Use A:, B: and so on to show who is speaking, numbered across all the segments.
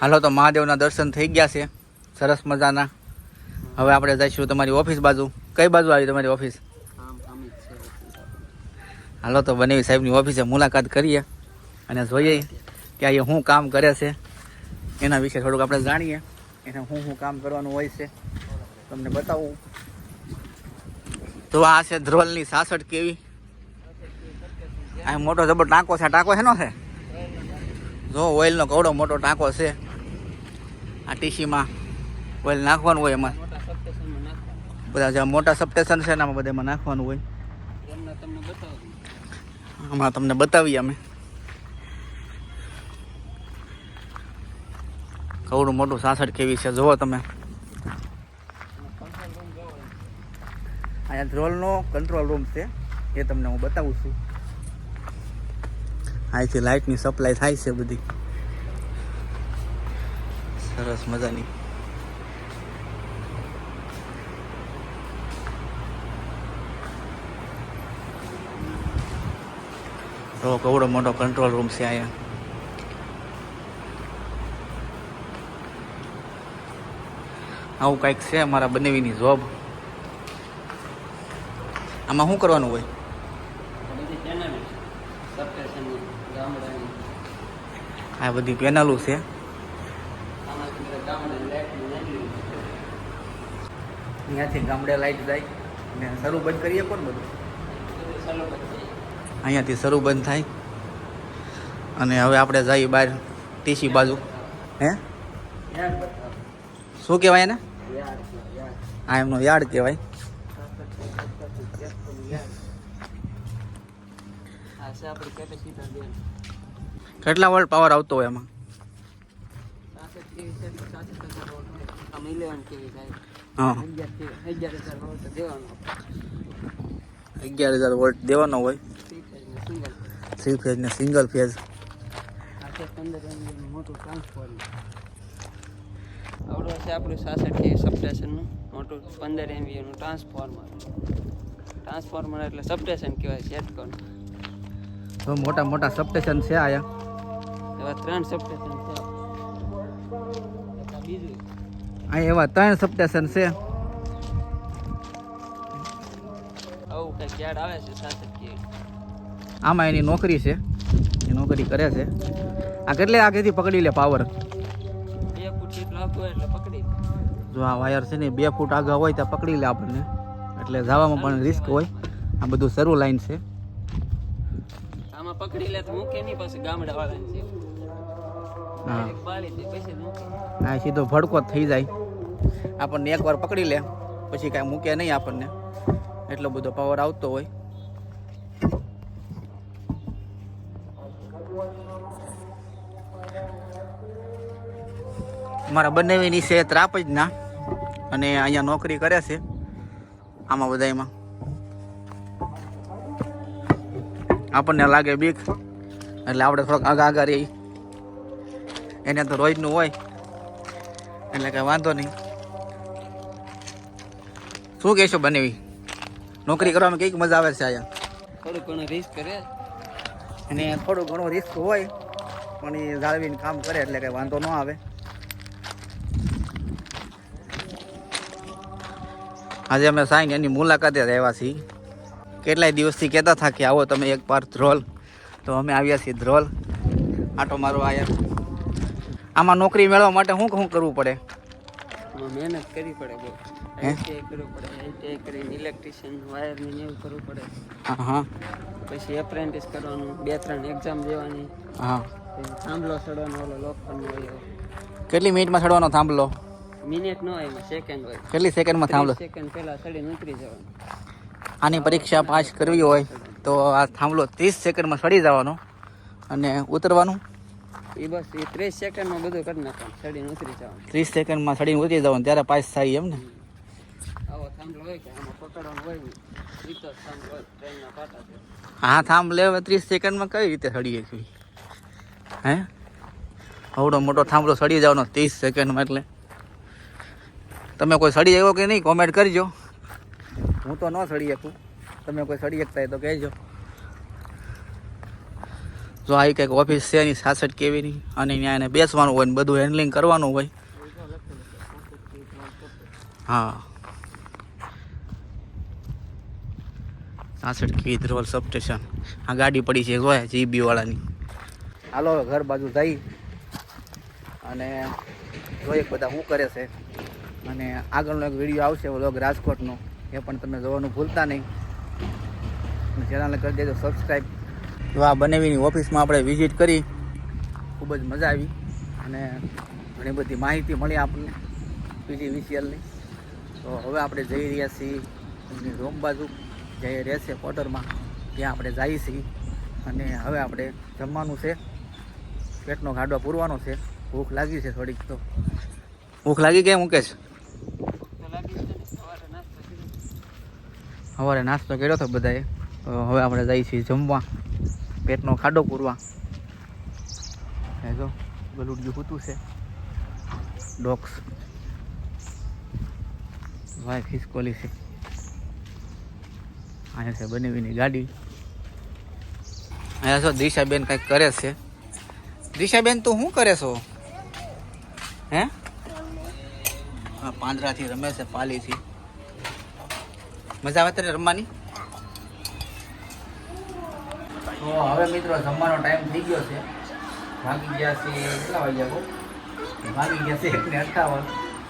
A: હાલો તો મહાદેવના દર્શન થઈ ગયા છે. સરસ મજાના. હવે આપણે જઈશું તમારી ઓફિસ બાજુ. કઈ બાજુ આવી તમારી ઓફિસ? હાલો તો બનેવી સાહેબની ઓફિસે મુલાકાત કરીએ અને જોઈએ કે અહીંયા શું કામ કરે છે. એના વિશે થોડુંક આપણે જાણીએ. એને શું શું કામ કરવાનું હોય છે. તમને બતાવું. તો આ છે ધ્રોલની સાસઠ કેવી? આ મોટો જબર ટાંકો છે. ટાંકો નો છે? જો ઓઇલનો કવડો મોટો ટાંકો છે. આ ટીસીમાં ઓઇલ નાખવાનું હોય એમાં. બધા જે મોટા સબસ્ટેશન છે ને આમાં બધા એમાં નાખવાનું હોય. હમણાં તમને બતાવીએ અમે. કવડું મોટું સાસઠ કેવી છે જુઓ તમે. અહીંયા ધ્રોલનો કંટ્રોલ રૂમ છે. એ તમને હું બતાવું છું. અહીંથી લાઇટની સપ્લાય થાય છે બધી. સરસ મજાની. તો કવડો મોટો કંટ્રોલ રૂમ છે અહીંયા. આવું કાંઈક છે મારા બનેવીની જોબ આમાં શું કરવાનું હોય? આ બધી પેનલો છે. અહીંયાથી ગામડે લાઈટ જાય ને શરૂ બંધ કરીએ કોણ બધું? અહીંયાથી શરૂ બંધ થાય. અને હવે આપણે જઈએ બહાર ટીસી બાજુ. હે? શું કહેવાય એને? આ એમનો યાર્ડ કહેવાય. કેટલા વોલ્ટ પાવર આવતો હોય એમાં? અગિયાર હજાર વોલ્ટ દેવાનો હોય. થ્રી ફેઝ ને સિંગલ ફેઝ
B: આવડો છે આપણું સાસઠ કે સબસ્ટેશનનું મોટું પંદર એમવીનું ટ્રાન્સફોર્મર ટ્રાન્સફોર્મર એટલે સબસ્ટેશન કહેવાય શેટકોન
A: તો મોટા મોટા સબસ્ટેશન છે આયા
B: એવા ત્રણ સબસ્ટેશન છે.
A: અહીં એવા ત્રણ સપ્ટેશન છે. આમાં એની નોકરી છે. એ નોકરી કરે છે. આ કેટલે આગેથી પકડી લે પાવર જો આ વાયર છે ને બે ફૂટ આગળ હોય ત્યાં પકડી લે આપણને. એટલે જવામાં પણ રિસ્ક હોય. આ બધું સરું લાઈન છે.
B: આમાં પકડી લે તો મૂકે નહીં પછી ગામડા વાળા છે.
A: હા. સીધો ભડકો થઈ જાય. આપણને એકવાર પકડી લે પછી કાંઈ મૂકે નહીં આપણને. એટલો બધો પાવર આવતો હોય. મારા બંનેવીની છે ત્રાપજના અને અહીંયા નોકરી કરે છે આમાં બધામાં આપણને લાગે બીક. એટલે આપણે થોડોક આગા આગા રહી. એને તો રોજનું હોય. એટલે કઈ વાંધો નહીં. શું કહેશો બનેવી? નોકરી કરવામાં કંઈક મજા આવે છે અહીંયા?
B: થોડું ઘણું રિસ્ક કરે.
A: અને થોડું ઘણું રિસ્ક હોય પણ એ જાળવીને કામ કરે એટલે કઈ વાંધો ન આવે. આજે અમે સાઈન એની મુલાકાતે રહેવા છીએ. કેટલાય દિવસથી કહેતા હતા કે આવો તમે એક પાર ધ્રોલ. તો અમે આવ્યા છીએ ધ્રોલ. આટો મારો આયા. આમાં નોકરી મેળવવા માટે શું શું કરવું પડે?
B: મહેનત કરવી પડે બહુ.
A: હે?
B: આઈટીઆઈ કરવું પડે આઈટીઆઈ કરીને ઇલેક્ટ્રિશિયન વાયરની ને એવું કરવું પડે.
A: હા હા.
B: પછી એપ્રેન્ટિસ કરવાનું બે ત્રણ એક્ઝામ દેવાની.
A: હા.
B: થાંભલો ચડવાનો ઓલો હોય
A: કેટલી મિનિટમાં ચડવાનો થાંભલો?
B: મિનિટ ન હોય સેકન્ડ હોય.
A: કેટલી સેકન્ડમાં થાંભલો?
B: સેકન્ડ પહેલા ચડીને ઉતરી જવાનું.
A: આની પરીક્ષા પાસ કરવી હોય તો આ થાંભલો ત્રીસ સેકન્ડમાં સડી જવાનો અને ઉતરવાનું
B: એ બસ એ ત્રીસ સેકન્ડમાં બધું કરી નાખવાનું ઉતરી જવાનું.
A: ત્રીસ સેકન્ડમાં સડીને ઉતરી જવાનું ત્યારે પાસ થાય એમ ને?
B: આવો થાંભલો હોય કે આમાં પકડવાનું હોય ને ઈ તો થાંભલો હોય ટ્રેનના પાટા
A: હા થાંભલે હવે ત્રીસ સેકન્ડમાં કઈ રીતે સડીએ છીએ હે? આવડો મોટો થાંભલો સડી જવાનો ત્રીસ સેકન્ડમાં એટલે. તમે કોઈ સડી આવ્યો કે નહીં? કોમેન્ટ કરજો. હું તો ન સડી શકું. તમે કોઈ સડી શકતા હોય તો કહેજો. જો આ કંઈક ઓફિસ છે એની સાસઠ કેવીની? અને ત્યાં એને બેસવાનું હોય ને બધું હેન્ડલિંગ કરવાનું હોય. હા. સાસઠ કેવી ધ્રોલ સબ સ્ટેશન આ ગાડી પડી છે જોયા જીબી વાળાની. હાલો ઘર બાજુ જઈ અને જોઈએ બધા શું કરે છે. અને આગળનો એક વીડિયો આવશે વ્લોગ રાજકોટનો. એ પણ તમે જોવાનું ભૂલતા નહીં. ચેનલને કરી દેજો સબસ્ક્રાઈબ તો આ બનેવીની ઓફિસમાં આપણે વિઝિટ કરી. ખૂબ જ મજા આવી. અને ઘણી બધી માહિતી મળી આપણને પીજી વિસીએલની તો હવે આપણે જઈ રહ્યા છીએ એમની રૂમ બાજુ. જે રહેશે ક્વાર્ટરમાં ત્યાં આપણે જઈએ છીએ. અને હવે આપણે જમવાનું છે. પેટનો ગાડો પૂરવાનો છે. ભૂખ લાગી છે થોડીક તો. ભૂખ લાગી કેમ મુકેશ
B: સવારે નાસ્તો કર્યો
A: હતો બધાએ. હવે આપણે જઈએ છીએ જમવા. પેટનો ખાડો પૂરવા. જો ગલુડિયું હોતું છે. ડોક્સ. ભાઈ ખિસકોલી છે. અહીંયા છે બનેવીની ગાડી. અહીંયા છો દિશાબેન કંઈક કરે છે. દિશાબેન, તું શું કરે છો? હે? પાંદડાથી રમે છે, પાલીથી. મજા આવે તને રમવાની? તો હવે મિત્રો જમવાનો ટાઈમ થઈ ગયો છે. ભાગી ગયા છે કેટલા વાગ્યા બહુ ભાગી ગયા છે એકને અઠાવન.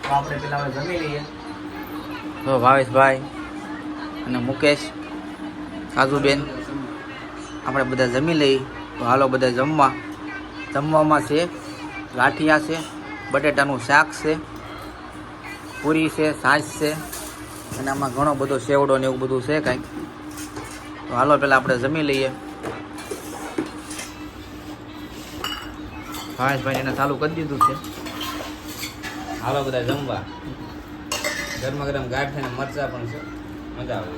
A: તો આપણે પેલા જમી લઈએ. તો ભાવેશભાઈ અને મુકેશ, કાજુબેન, આપણે બધા જમી લઈએ. તો હાલો બધા જમવા. જમવામાં છે ગાંઠિયા છે, બટેટાનું શાક છે, પૂરી છે, છાશ છે, અને આમાં ઘણો બધો સેવડો ને એવું બધું છે કાંઈક. તો હાલો પહેલાં આપણે જમી લઈએ. ભાવેશભાઈ એને ચાલુ કરી દીધું છે. હાલો બધા જમવા. ગરમા ગરમ ગાઢ છે ને મરચા પણ છે. મજા આવે.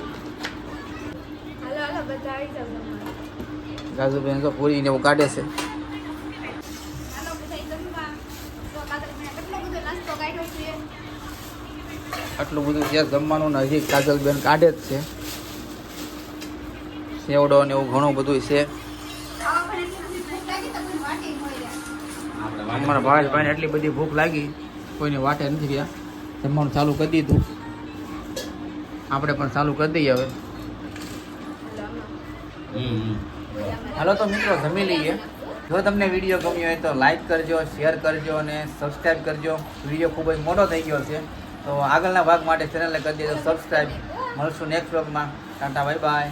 C: હાલો હાલો બધા આવી જાવ જમવા.
A: ગાજુબેન તો પૂરી ને એવું કાઢે છે.
C: હાલો બધા જમવા. તો કાતર મેં કેટલો બધો નાસ્તો કાઢ્યો છે?
A: આટલું બધું ત્યાં જમવાનું ને હજી કાજલબેન કાઢે જ છે. સેવડો ને એવું ઘણું બધું છે
C: આવા પણ એટલી બધી ભૂખ લાગી તો કોઈ વાટી મળ્યા
A: અમારા ભાવેશભાઈને એટલી બધી ભૂખ લાગી, કોઈને વાટે નથી રહ્યા જમવાનું ચાલુ કરી દીધું. આપણે પણ ચાલુ કરી દઈએ હવે. હાલો તો મિત્રો, જમી લઈએ. જો તમને વીડિયો ગમ્યો હોય તો લાઈક કરજો શેર કરજો અને સબસ્ક્રાઈબ કરજો. વીડિયો ખૂબ જ મોટો થઈ ગયો છે. તો આગળના ભાગ માટે ચેનલને કરી દેજો સબસ્ક્રાઈબ મળશું નેક્સ્ટ વ્લોગમાં ટાટા બાય બાય